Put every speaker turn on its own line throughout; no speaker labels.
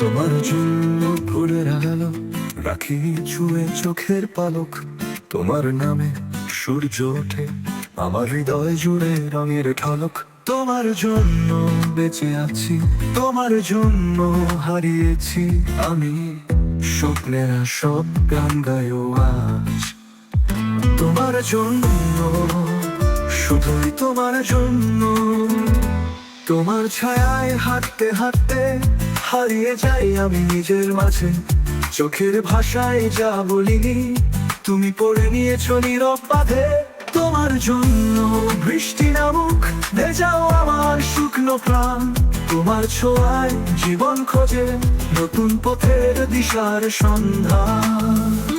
তোমার জন্য ফুলের আলো রাখি ছুঁয়ে চোখের পালক। তোমার নামে সূর্য ওঠে, আমার হৃদয় জুড়ে রঙের ঝলক তোমার জন্য বেঁচে আছি, তোমার জন্য হারিয়েছি আমি। স্বপ্নেরা সব গান গায়ও আজ। তোমার জন্য, শুধুই তোমার জন্য তোমার ছায়ায় হাঁটতে হাঁটতে হারিয়ে যাই আমি নিজের মাঝে। চোখের ভাষায় যা বলিনি, তুমি পড়ে নিয়েছো নীরব বাঁধে। তোমার জন্য বৃষ্টি নামুক, ভেজাও আমার শুকনো প্রাণ। তোমার ছোঁয়ায় জীবন খোঁজে নতুন পথের দিশার সন্ধান।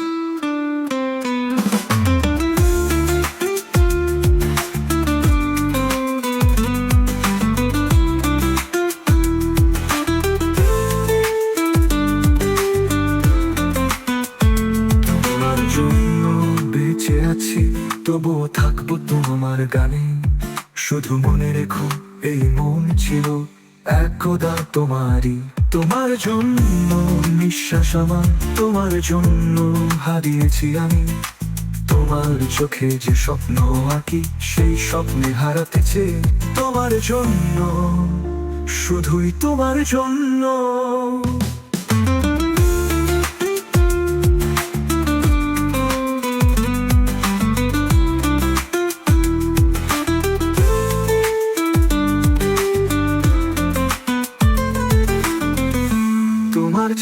বেঁচে আছি, তবুও থাকব তোমার গানে। শুধু মনে রেখো, এই মন ছিল একদা তোমারই। তোমার জন্য নিঃশ্বাস আমার, তোমার জন্য হারিয়েছি আমি। তোমার চোখে যে স্বপ্ন আঁকি, সেই স্বপ্নে হারাতেছে তোমার জন্য। শুধুই তোমার জন্য।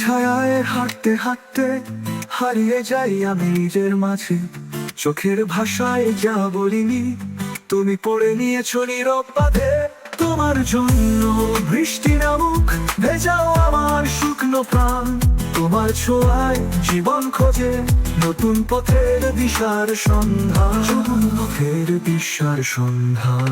ছায়ায় হাঁটতে হাঁটতে হারিয়ে যাই আমি নিজের মাঝে। চোখের ভাষায় যা বলিনি, তুমি পড়ে নিয়েছো নীরব বাঁধে। তোমার জন্য বৃষ্টি নামুক, ভেজাও আমার শুকনো প্রাণ। তোমার ছোঁয়ায় জীবন খোঁজে নতুন পথের দিশার সন্ধান। পথের দিশার সন্ধান।